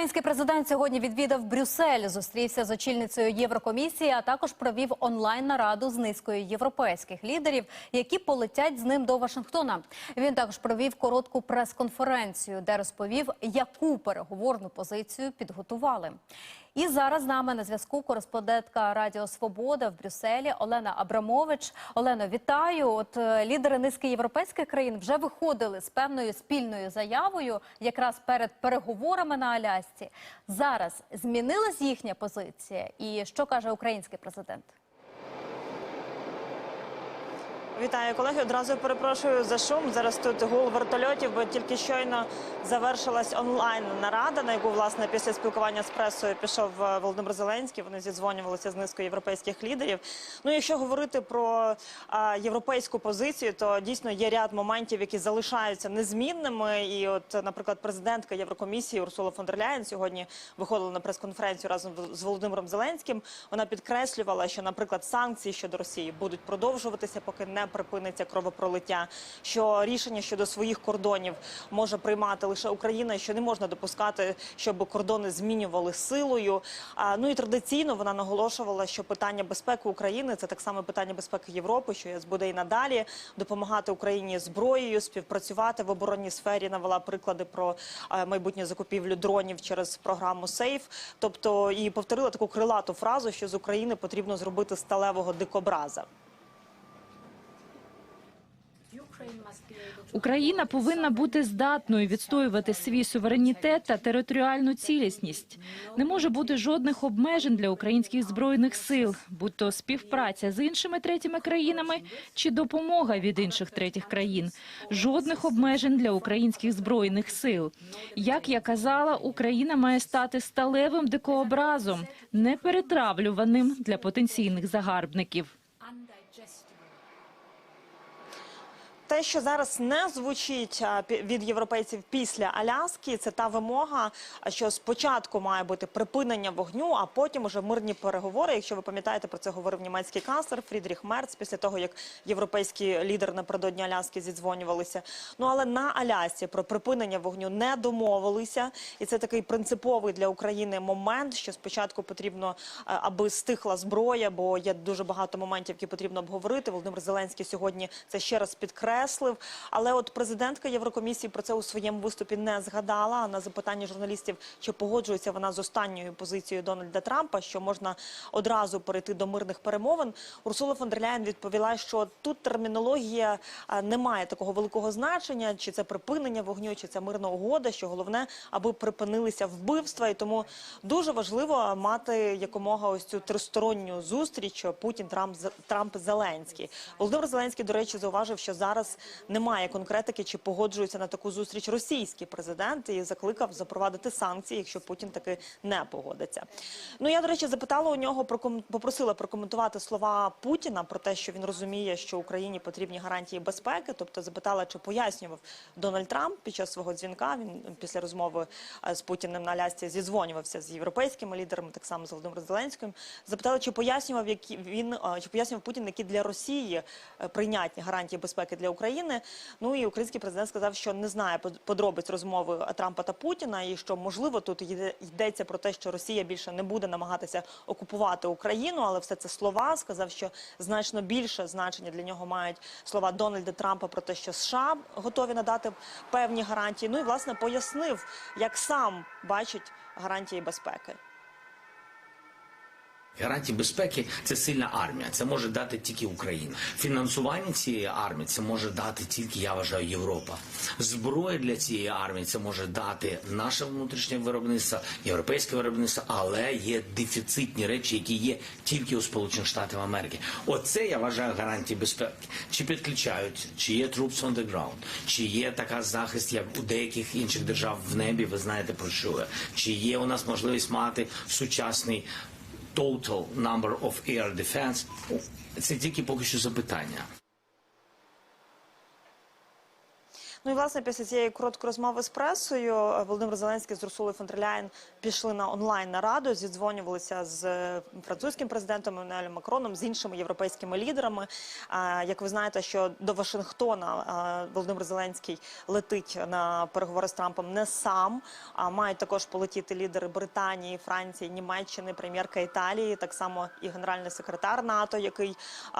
Український президент сьогодні відвідав Брюссель, зустрівся з очільницею Єврокомісії, а також провів онлайн нараду з низкою європейських лідерів, які полетять з ним до Вашингтона. Він також провів коротку прес-конференцію, де розповів, яку переговорну позицію підготували. І зараз з нами на зв'язку кореспондентка Радіо Свобода в Брюсселі Олена Абрамович. Олено, вітаю. От е, лідери низки європейських країн вже виходили з певною спільною заявою, якраз перед переговорами на Алясці. Зараз змінилась їхня позиція, і що каже український президент? Вітаю колеги. Одразу перепрошую за шум. Зараз тут гул вертольотів, бо тільки щойно завершилась онлайн нарада, на яку власне після спілкування з пресою пішов е, Володимир Зеленський. Вони зідзвонювалися з низкою європейських лідерів. Ну, якщо говорити про а, європейську позицію, то дійсно є ряд моментів, які залишаються незмінними. І, от, наприклад, президентка Єврокомісії Урсула фон дер Ляєн сьогодні виходила на прес-конференцію разом з Володимиром Зеленським. Вона підкреслювала, що, наприклад, санкції щодо Росії будуть продовжуватися, поки не припиниться кровопролиття. Що рішення щодо своїх кордонів може приймати лише Україна, що не можна допускати, щоб кордони змінювали силою. Ну і традиційно вона наголошувала, що питання безпеки України це так само питання безпеки Європи, що ЄС буде і надалі допомагати Україні зброєю, співпрацювати в оборонній сфері. Навела приклади про е, майбутню закупівлю дронів через програму Сейф. Тобто і повторила таку крилату фразу, що з України потрібно зробити сталевого дикобраза. Україна повинна бути здатною відстоювати свій суверенітет та територіальну цілісність. Не може бути жодних обмежень для українських збройних сил, будь то співпраця з іншими третіми країнами чи допомога від інших третіх країн. Жодних обмежень для українських збройних сил. Як я казала, Україна має стати сталевим дикообразом, неперетравлюваним для потенційних загарбників. Те, що зараз не звучить від європейців після Аляски, це та вимога, що спочатку має бути припинення вогню, а потім уже мирні переговори. Якщо ви пам'ятаєте, про це говорив німецький канцлер Фрідріх Мерц після того, як європейські лідери напередодні Аляски зідзвонювалися. Ну але на Алясці про припинення вогню не домовилися, і це такий принциповий для України момент, що спочатку потрібно, аби стихла зброя, бо є дуже багато моментів, які потрібно обговорити. Володимир Зеленський сьогодні це ще раз підкреслив. Але от президентка Єврокомісії про це у своєму виступі не згадала. На запитання журналістів, чи погоджується вона з останньою позицією Дональда Трампа, що можна одразу перейти до мирних перемовин. Урсула фон дер відповіла, що тут термінологія не має такого великого значення, чи це припинення вогню, чи це мирна угода. Що головне, аби припинилися вбивства, і тому дуже важливо мати якомога ось цю тристоронню зустріч Путін, Трамп, Трамп, Зеленський. Володимир Зеленський, до речі, зауважив, що зараз немає конкретики, чи погоджується на таку зустріч російський президент і закликав запровадити санкції, якщо Путін таки не погодиться. Ну я до речі запитала у нього про попросила прокоментувати слова Путіна про те, що він розуміє, що Україні потрібні гарантії безпеки. Тобто запитала, чи пояснював Дональд Трамп під час свого дзвінка. Він після розмови е, з Путіним на Алясці зідзвонювався з європейськими лідерами, так само з Володимиром Зеленським. Запитала, чи пояснював, які він е, чи пояснював Путін, які для Росії е, прийнятні гарантії безпеки для України. Ну і український президент сказав, що не знає под- подробиць розмови Трампа та Путіна, і що можливо тут йде- йдеться про те, що Росія більше не буде намагатися окупувати Україну, але все це слова. Сказав, що значно більше значення для нього мають слова Дональда Трампа про те, що США готові надати певні гарантії. Ну і власне пояснив, як сам бачить гарантії безпеки. Гарантії безпеки це сильна армія. Це може дати тільки Україна. Фінансування цієї армії це може дати тільки, я вважаю, Європа. Зброя для цієї армії це може дати наше внутрішнє виробництво, європейське виробництво, але є дефіцитні речі, які є тільки у Сполучених Штатів Америки. Оце я вважаю гарантії безпеки. Чи підключають, чи є troops on the ground, чи є така захист, як у деяких інших держав в небі. Ви знаєте про що. Чи є у нас можливість мати сучасний total number of air defense. Це тільки поки що запитання. Ну і власне після цієї короткої розмови з пресою е, Володимир Зеленський з Урсулою фон пішли на онлайн нараду, зідзвонювалися з е, французьким президентом Еммануелем Макроном, з іншими європейськими лідерами. Як ви знаєте, що до Вашингтона Володимир Зеленський летить на переговори з Трампом не сам, а мають також полетіти лідери Британії, Франції, Німеччини, прем'єрка Італії, так само і генеральний секретар НАТО, який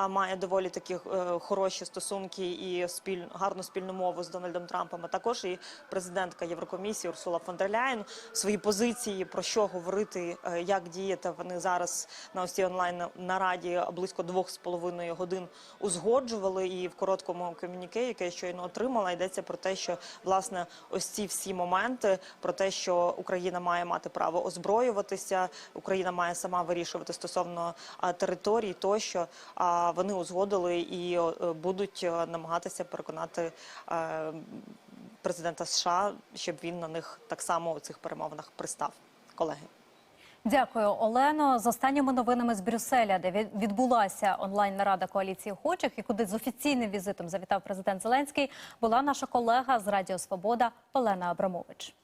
має доволі такі е, хороші стосунки і спіль гарну спільну мову з Дональдом Трампом. А також і президентка Єврокомісії Урсула фон дер Ляєн свої позиції про що говорити, е, як діяти. Вони зараз на ось цій онлайн нараді близько двох з половиною годин узгоджували. І в короткому комюніке, яке я щойно отримала, йдеться про те, що власне ось ці всі моменти про те, що Україна має мати право озброюватися, Україна має сама вирішувати стосовно а, територій, тощо вони узгодили і е, будуть е, намагатися переконати. Президента США, щоб він на них так само у цих перемовинах пристав, колеги. Дякую, Олено. З останніми новинами з Брюсселя, де від- відбулася онлайн нарада коаліції охочих, і куди з офіційним візитом завітав президент Зеленський, була наша колега з Радіо Свобода Олена Абрамович.